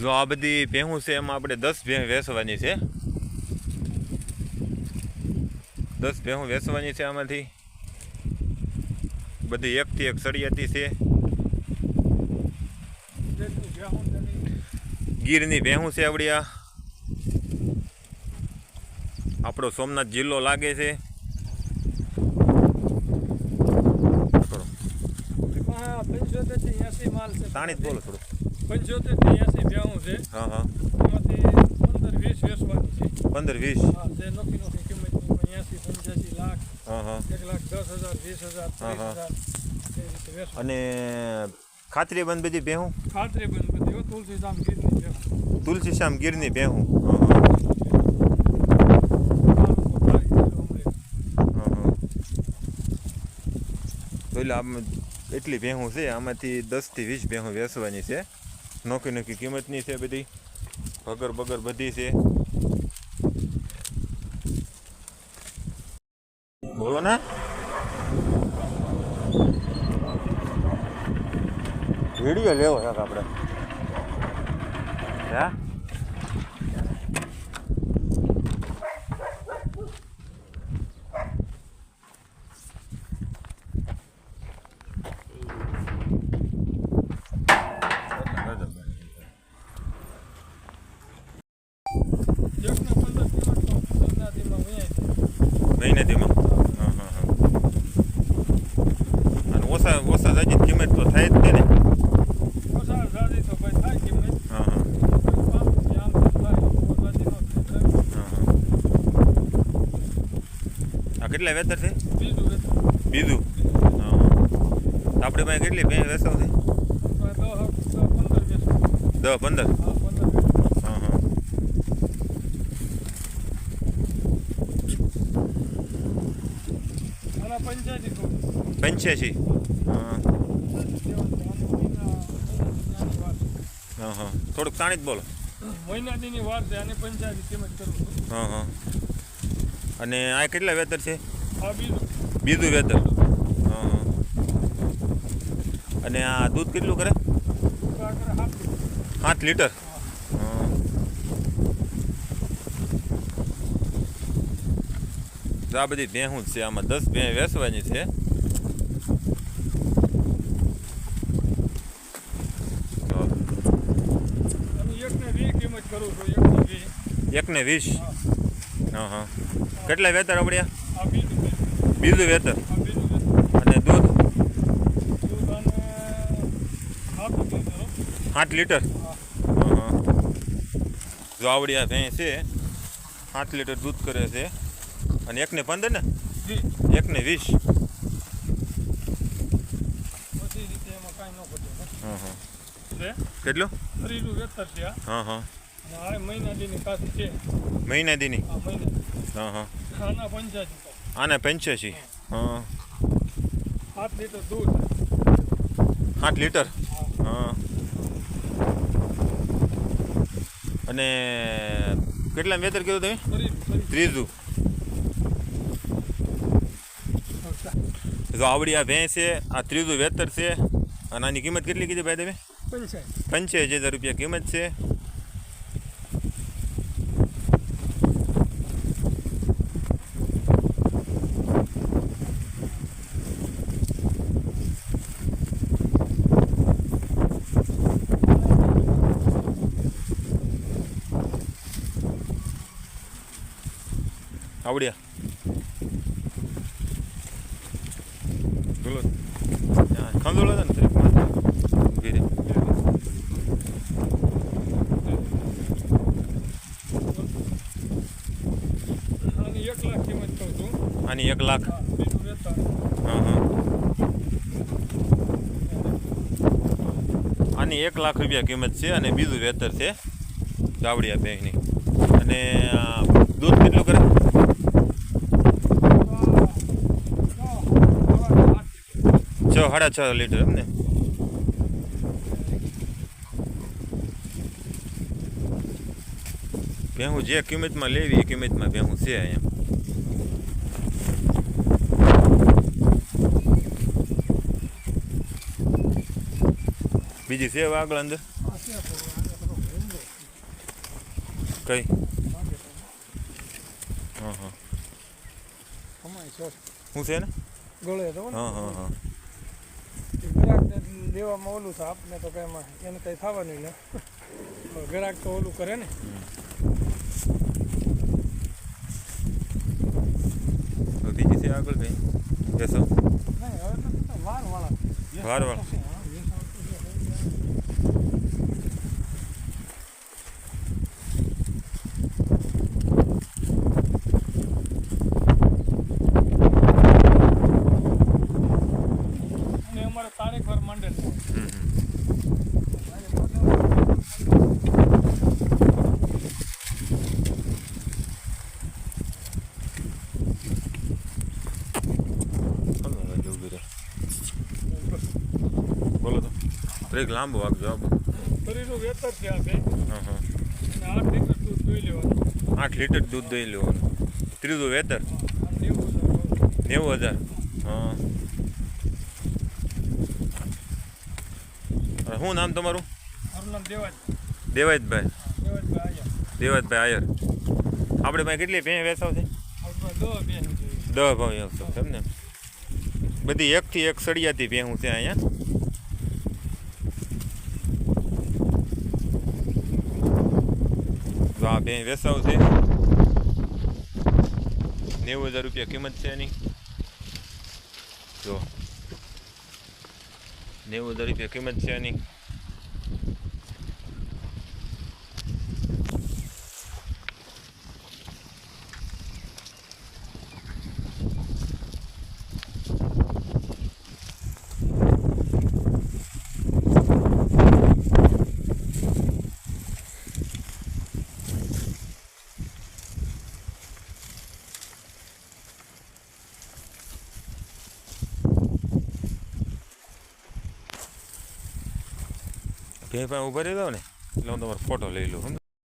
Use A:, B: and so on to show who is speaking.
A: જો આ બધી ભેહું છે એમાં આપણે દસ ભેહ વેસવાની છે. દસ ભેહું વેસવાની છે આમાંથી. બધી એકથી એક સળિયાતી છે. ગીરની ભેહું છે આપણી આ. આપણો સોમનાથ જિલ્લો લાગે છે. તાણી જ બોલો થોડું.
B: પંચોતેર ત્યાંસી બ્યાણું છે.
A: હા હા
B: એમાંથી પંદર વીસ વેચવાની છે.
A: પંદર વીસ
B: હા જે નોખી નોખી કિંમત એસી પંચ્યાસી લાખ
A: હા હા.
B: એક લાખ દસ હજાર વીસ હજાર
A: હા,
B: ત્રીસ
A: હા.
B: હજાર એ રીતે વેચવાની.
A: અને ખાતરી બંધ બધી ભેહું
B: ખાતરી બંધ બધી. હો, ગીરની બેહું.
A: તુલસી શ્યામ ગીરની ભેહું તો એટલે આમ એટલી ભેહું છે. આમાંથી દસથી વીસ ભેહું વેચવાની છે. નોખી નોખી કિંમતની છે બધી. ભગર બગર બધી છે. બોલો ને. વીડિયો લેવો છે આપણે? હા
B: એકને પંદર કિંમત તો સોમનાથીમાં વહ્યાય છે.
A: હા હા હા અને ઓછા ઓછા જાજી કિંમત તો થાય જ છે ને કેટલા વેતર છે?
B: બીજું
A: આપણે પાસે કેટલી બે વેસાવ છે?
B: દસ પંદર વેચો.
A: દસ પંદર
B: હા પંદર વેચો.
A: હા હા
B: આના પંચ્યાસી.
A: હા. હા થોડુંક તાણી જ બોલો.
B: દીની વાત છે આને પંચ્યાસી કિંમત કરું.
A: હા હા. અને આ કેટલા વેતર છે?
B: બીજું.
A: બીજું વેતર. હા હા. અને આ દૂધ કેટલું કરે? સાત લીટર હા તો આ બધી ભેહું છે? આમાં દસ ભેં વેસવાની છે.
B: એકને
A: વીસ.
B: હા.
A: હા. કેટલા વેતર આવડ્યા
B: આ બીજું
A: વેતર. અને દૂધ? આઠ લીટર. જો આવડ્યા ભેં છે, આઠ લીટર દૂધ કરે છે. અને એકને પંદર ને? એકને વીસ. કેટલું. હા હા.
B: મહિના દીની
A: હા હા.
B: આના પંચ્યાસી
A: હા.
B: સાત લીટર દૂધ.
A: સાત લીટર?
B: હા.
A: હા. અને કેટલા વેતર કીધું તમે?
B: ત્રીજું ત્રીજું.
A: ત્રીજું જો આવડી આ ભેં છે આ ત્રીજું વેતર છે અને આની કિંમત કેટલી કીધી ભાઈ તમે?
B: પંચાયત.
A: હજાર રૂપિયા કિંમત છે. આવડ્યા બોલો ખંદોળો હતો ને ત્રીસ ગીરી
B: આની એક લાખ કિંમત કહું છું
A: આની એક લાખ
B: હા
A: હા આની એક લાખ રૂપિયા કિંમત છે અને બીજું વેતર છે ગાવડિયા બેંકની અને દૂધ કેટલું કરે છ સાડા છ લીટર એમ ને? ભેહું જે કિંમતમાં લેવી એ કિંમતમાં ભેહું છે અહીંયા. બીજી સેવા આગળ અંદર? કઈ? હા હા.
B: હું છે
A: ને? હા હા હા.
B: દેવામાં ઓલું થાય આપને તો કઈ એને કઈ થવાનું ને. ગ્રાહક તો ઓલું કરે ને.
A: તો બીજી છે આગળ કઈ? બેસો
B: નહીં હવે વાર વાળા
A: વારવાળા.
B: અને અમારે તારીખ વાર માંડે છે.
A: હમ હમ. હાલો હવે જો ઊભી રહે. બોલો તો. બ્રેક લાંબો વાગજો જવાબ
B: શરીરનું વેતર છે આ બે.
A: હા હા.
B: આઠ લીટર દૂધ દોઈ લેવાનું.
A: આઠ લીટર દૂધ દઈ લેવાનું. ત્રીજું વેતર?
B: નેવું હજાર?
A: હા. શું નામ તમારું?
B: મારું નામ દેવાજ. દેવાજભાઈ. આયા
A: દેવાયતભાઈ આયર. આપણે પાસે કેટલી ભેં વેચાવ છે?
B: આપણે દસ બેન છે.
A: દહ તમને બધી એકથી એક સળિયાથી ભેહું છે અહીંયા. તો આ ભેં વેચાવ છે. નેવું હજાર રૂપિયા કિંમત છે એની. જો. નેવું હજાર રૂપિયા કિંમત છે એની. ભેં પાસે ઊભા રહી દો ને? એટલે હું તમારો ફોટો લઈ લઉં